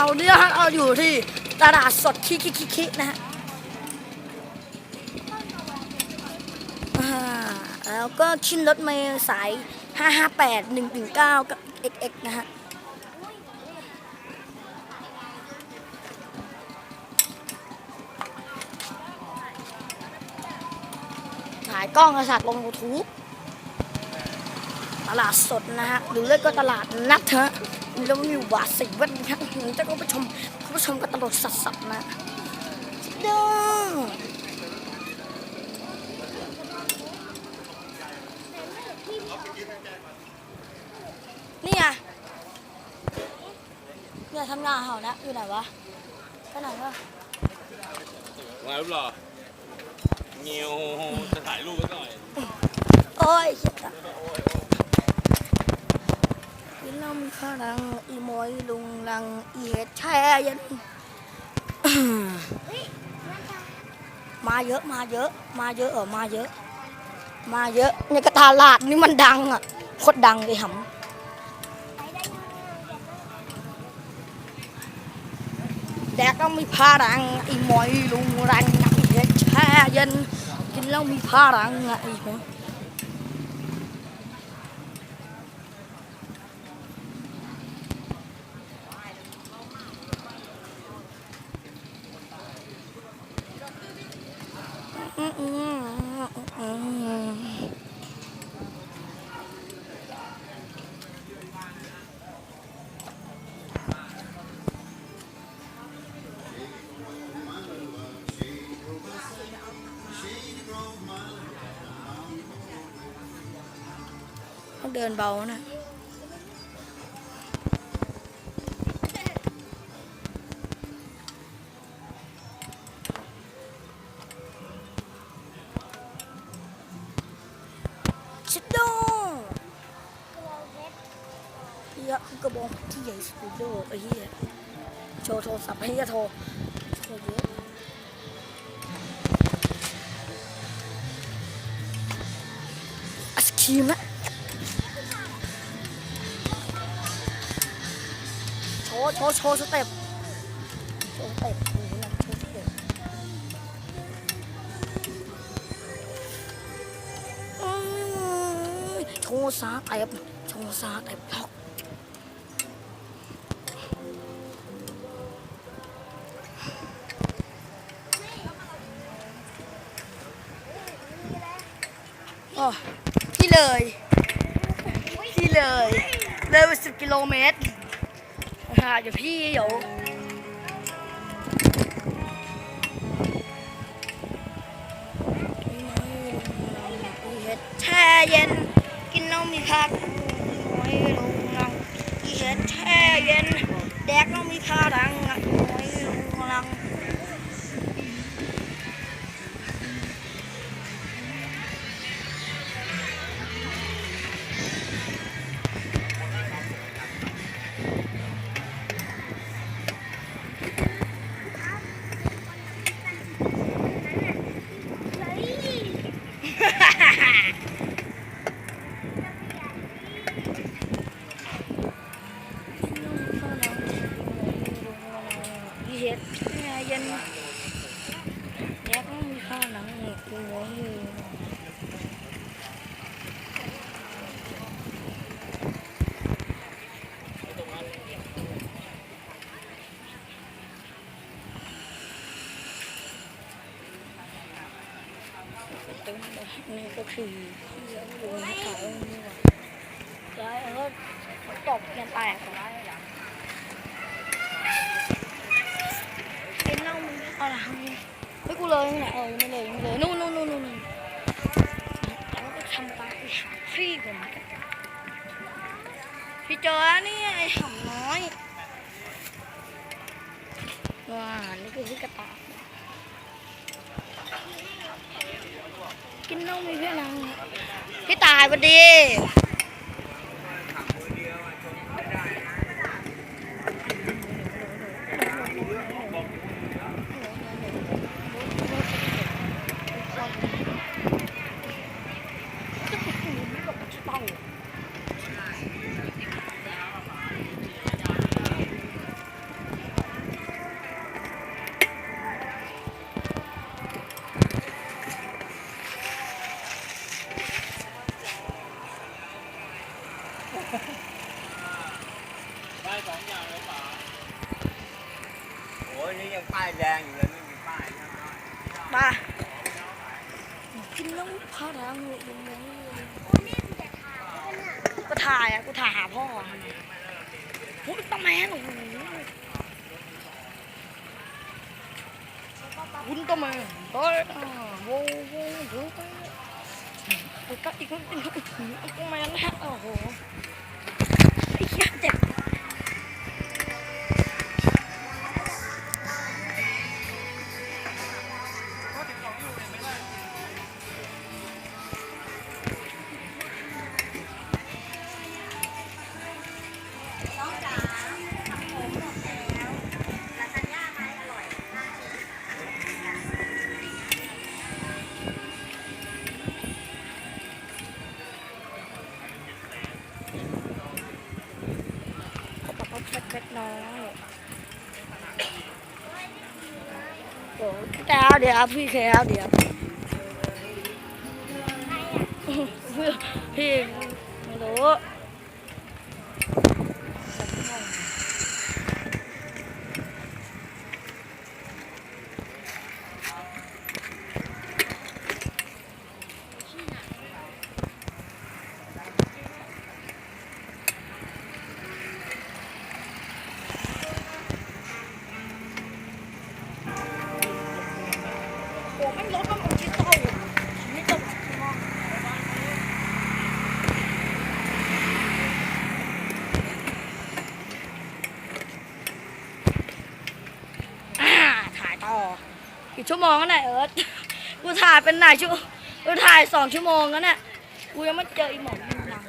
ราเนี่ยฮะเราอยู่ที่ตลาดสดคิคิคิคินะฮะแล้วก็ขึ้นรถเมล์สาย 558 119 กับ XX นะฮะถ่ายกล้องกระสัดลงยูทูบ ตลาดสดนะฮะหรือเรียกก็ตลาดนัดเถอะแล้วมีหวาดสิวันนะจะก็ไปชมคุณผู้ชมกับตลาดสัดๆนะเด้อนี่ไงเนี่ยทำงานเขานะอยู่ไหนวะไปไหนวะมารูปหล่อเงียวจะถ่ายรูปไว้หน่อย โอ้ยเหี้ยกิน เหล้ามีพลังอีโมยลุงลังอีเห็ดแช่ยันมาเยอะมาเยอะ มาเยอะเออมาเยอะ มาเยอะในกระตลาดนี่มันดังอะโคตรดังเลยหำแดกต้องมีพลังอีโมยลุงลังอีเห็ดแช่ยันกินแล้วมีพลังอะไอ้หัวต้อ เดินเบานะชิดโดเฮียคือกระบอกที่ใหญ่สุดโลกไอ้เหี้ยโชว์โทรศัพท์ให้เฮียโทรโทรเยอะทีมะ ว์โชว์โชว์สเต็ปโชว์สเต็ปโชว์สเต็ปอืมโชว์ซาเต็บโชว์ซาเต็บล็อกอ๋อพี่เลยพี่เลย เลยไปสิบกิโลเมตร หาเดี๋ยวพี่เดี๋ยวเห็ดแช่เย็นกินนมมีผักไม่ลงลังอีเห็ดแช่เย็นแดกน้องมีพลังอะ คือที่เราดูให้ถ่าตรงนี้ก่อนย้ายแล้วก็ตบกันแตกก่อนกินเล้ามึงเอาละไม่กูเลยไม่เออไม่เลยไม่เลยนู่นนู่นนู่นนู่นแล้วก็ทำการไปหาฟรีก่อนพี่เจอนี่ไอ้หำน้อยว้านี่คือพี่กระต่าย กินนมมีเพื่อนนังพี่ตายพอดี ก็ถ่ายอะกูถ่ายหาพ่ออะโอ้ยตาแมนโอ้โหคุณตาแม่เฮ้ยอ่าโว้โว้โว้ไปอีกก็อีกนิดนึงอีกตาแมนนะฮะโอ้โห เดี๋ยวแก้วเดี๋ กี่ชั่วโมงแล้วเนี่ยเอิร์ธกูถ่ายเป็นหลายชั่วกูถ่ายสองชั่วโมงแล้วเนี่ยกูยังไม่เจออีหมอยิงนัง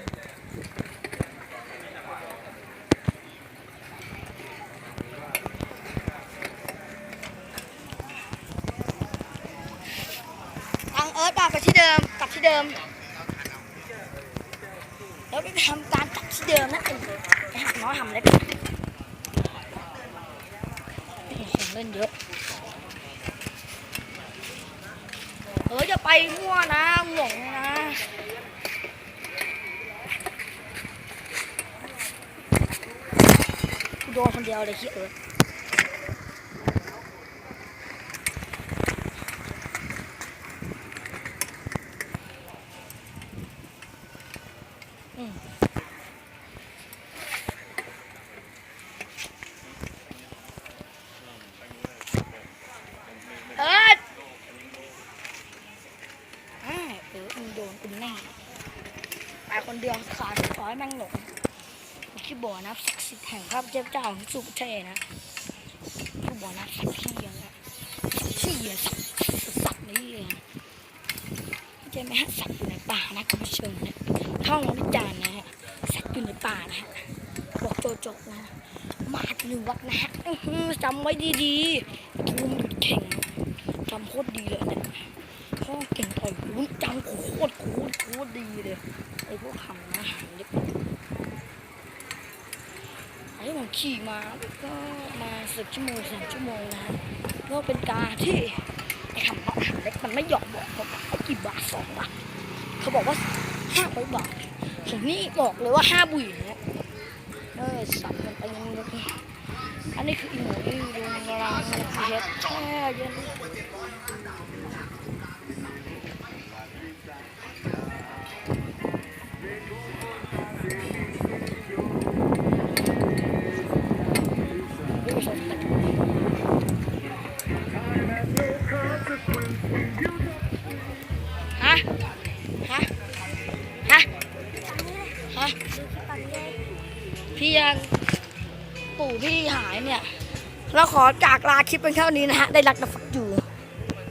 อังเอิร์ธกลับไปที่เดิมกลับที่เดิมแล้วไปทำการกลับที่เดิมนะไอ้ไอ้หักน้อยทำเล็กของเล่นเยอะ เออจะไป มั่วนะหวงนะโดนคนเดียวเลยขี้เออมเอิร์ธ อ่าเออมึงโดนกูแน่ไปคน เดียวขาดขอให้แม่งหลงที่บ่อน้ำศักดิ์สิทธิ์แห่งพระเจ้าเจ้าของสุขเทนะที่บ่อน้ำศักดิ์ที่ยังนะที่ยังสักสักนี่เลยนเข้าใจไหมฮะสัตว์อยู่ในป่านะคุณผู้ชมนะท่องวิจารณ์นะฮะสัตว์อยู่ในป่านะฮะบอกโจโจนะมาถึงวัดนะฮะจำไว้ดีๆทูมเข่งจำโคตรดีเลยเนี่ย่อเก่งต่อยรู้จำโคตรโคตรโคตรดีเลยไอ้พวกคำนะเล็กไอ้ผมขี่มาก็มาสิบชั่วโมงสามชั่วโมงนะก็เป็นการที่ไอ้คำว่าหันเล็กมันไม่ยอมบอกเขาว่ากี่บาทสองบาทเขาบอกว่าห้าร้อยบาทผมนี่บอกเลยว่าห้าบุ๋ยนะเออสับกันไปยังไงอันนี้คืออีหมูอีโรงงานเฮ็ดแช่เย็นายเนี่ย เราขอจากลาคลิปเป็นเท่านี้นะฮะ ได้รักนะฝักอยู่